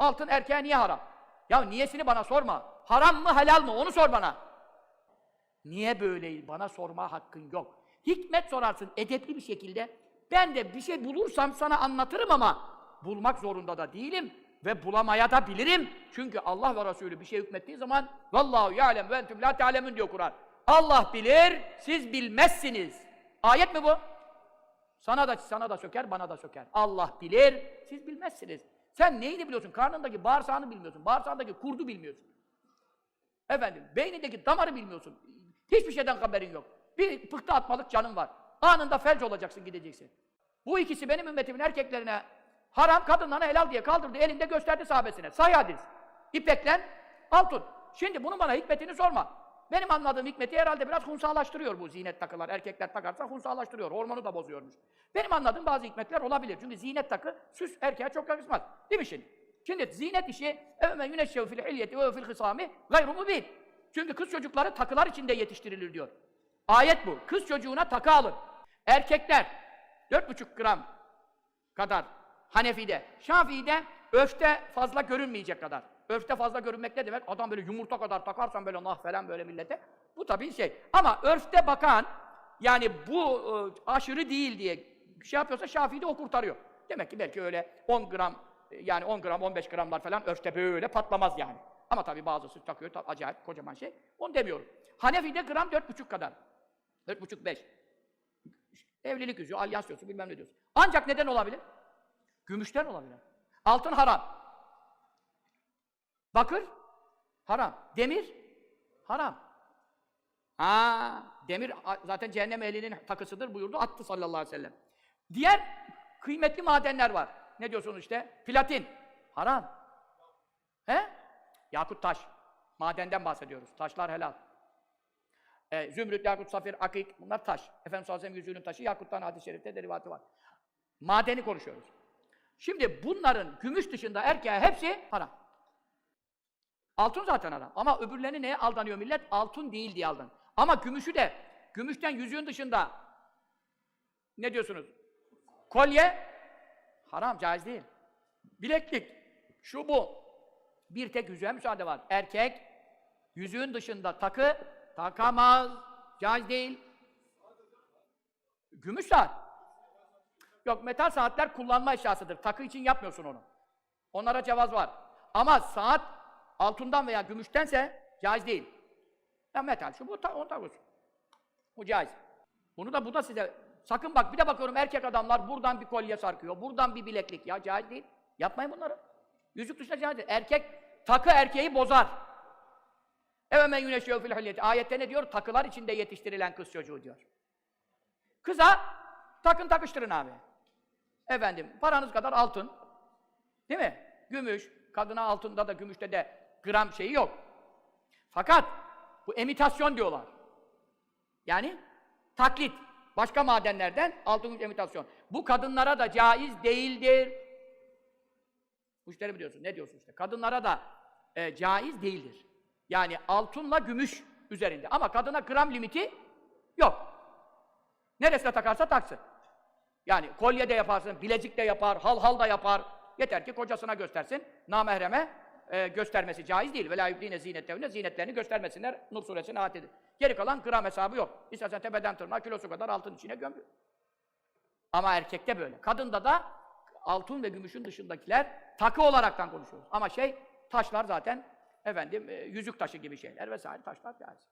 Altın erkeğe niye haram? Ya niyesini bana sorma. Haram mı helal mı onu sor bana. Niye böyle bana sorma hakkın yok. Hikmet sorarsın edepli bir şekilde. Ben de bir şey bulursam sana anlatırım ama bulmak zorunda da değilim ve bulamaya da bilirim. Çünkü Allah ve Resulü bir şey hükmettiği zaman vallahu ya'lem ve entüm la ta'lemun diyor Kur'an. Allah bilir, siz bilmezsiniz. Ayet mi bu? Sana da sana da söker, bana da söker. Allah bilir, siz bilmezsiniz. Sen neyini biliyorsun? Karnındaki bağırsağını bilmiyorsun. Bağırsağındaki kurdu bilmiyorsun. Efendim, beynindeki damarı bilmiyorsun. Hiçbir şeyden haberin yok. Bir pıhtı atmalık canın var. Anında felç olacaksın, gideceksin. Bu ikisi benim ümmetimin erkeklerine haram, kadınlarına helal diye kaldırdı. Elinde gösterdi sahabesine. Sahih hadis. İpeklen altın. Şimdi bunun bana hikmetini sorma. Benim anladığım hikmeti herhalde biraz hunsalaştırıyor bu zinet takılar. Erkekler takarsa hunsalaştırıyor. Hormonu da bozuyormuş. Benim anladığım bazı hikmetler olabilir. Çünkü zinet takı süs erkeğe çok yakışmaz. Değil mi şimdi? Şimdi zinet işi evmen yüneşşev fil hilyeti ve fil hısami gayru mubin. Çünkü kız çocukları takılar içinde yetiştirilir diyor. Ayet bu. Kız çocuğuna takı alın. Erkekler 4,5 gram kadar Hanefi'de. Şafii'de öfte fazla görünmeyecek kadar. Öfte fazla görünmek ne demek? Adam böyle yumurta kadar takarsan böyle nah falan böyle millete. Bu tabii şey. Ama örfte bakan yani bu e, aşırı değil diye şey yapıyorsa Şafii'de o kurtarıyor. Demek ki belki öyle 10 gram e, yani 10 gram 15 gramlar falan örfte böyle patlamaz yani. Ama tabii bazısı takıyor tabii acayip kocaman şey. Onu demiyorum. Hanefi'de gram 4,5 kadar. 4,5-5. Evlilik yüzüğü, alyans diyorsun, bilmem ne diyorsun. Ancak neden olabilir? Gümüşten olabilir. Altın haram. Bakır haram. Demir haram. Ha, demir zaten cehennem ehlinin takısıdır buyurdu, attı sallallahu aleyhi ve sellem. Diğer kıymetli madenler var. Ne diyorsunuz işte? Platin. Haram. He? Yakut taş. Madenden bahsediyoruz. Taşlar helal. E, zümrüt, yakut, safir, akik bunlar taş. Efendimiz sallallahu aleyhi ve sellem yüzüğünün taşı, yakuttan hadis-i şerifte derivatı var. Madeni konuşuyoruz. Şimdi bunların gümüş dışında erkeğe hepsi haram. Altın zaten haram. Ama öbürlerini neye aldanıyor millet? Altın değil diye aldan. Ama gümüşü de, gümüşten yüzüğün dışında ne diyorsunuz? Kolye haram, caiz değil. Bileklik, şu bu. Bir tek yüzüğe müsaade var. Erkek yüzüğün dışında takı takamaz. Caiz değil. Gümüş saat. Yok metal saatler kullanma eşyasıdır. Takı için yapmıyorsun onu. Onlara cevaz var. Ama saat altından veya gümüştense caiz değil. Ya metal şu bu ta, onu takıyorsun. Bu caiz. Bunu da bu da size sakın bak bir de bakıyorum erkek adamlar buradan bir kolye sarkıyor. Buradan bir bileklik. Ya caiz değil. Yapmayın bunları. Yüzük dışında caiz değil. Erkek takı erkeği bozar. Evemen güneşiyor fil hilyeti. Ayette ne diyor? Takılar içinde yetiştirilen kız çocuğu diyor. Kıza takın takıştırın abi. Efendim paranız kadar altın. Değil mi? Gümüş. Kadına altında da gümüşte de gram şeyi yok. Fakat bu emitasyon diyorlar. Yani taklit. Başka madenlerden altın gümüş emitasyon. Bu kadınlara da caiz değildir. Müşteri biliyorsun. Ne diyorsun işte? Kadınlara da e, caiz değildir. Yani altınla gümüş üzerinde. Ama kadına gram limiti yok. Neresine takarsa taksın. Yani kolye de yaparsın, bilezik de yapar, hal hal da yapar. Yeter ki kocasına göstersin. Namahreme e, göstermesi caiz değil. Vela yübdine zinetlevne zinetlerini göstermesinler. Nur suresinin ayetidir. Geri kalan gram hesabı yok. İstersen tepeden tırnağa kilosu kadar altın içine gömür. Ama erkekte böyle. Kadında da altın ve gümüşün dışındakiler takı olaraktan konuşuyoruz. Ama şey taşlar zaten efendim e, yüzük taşı gibi şeyler vesaire taşlar caiz.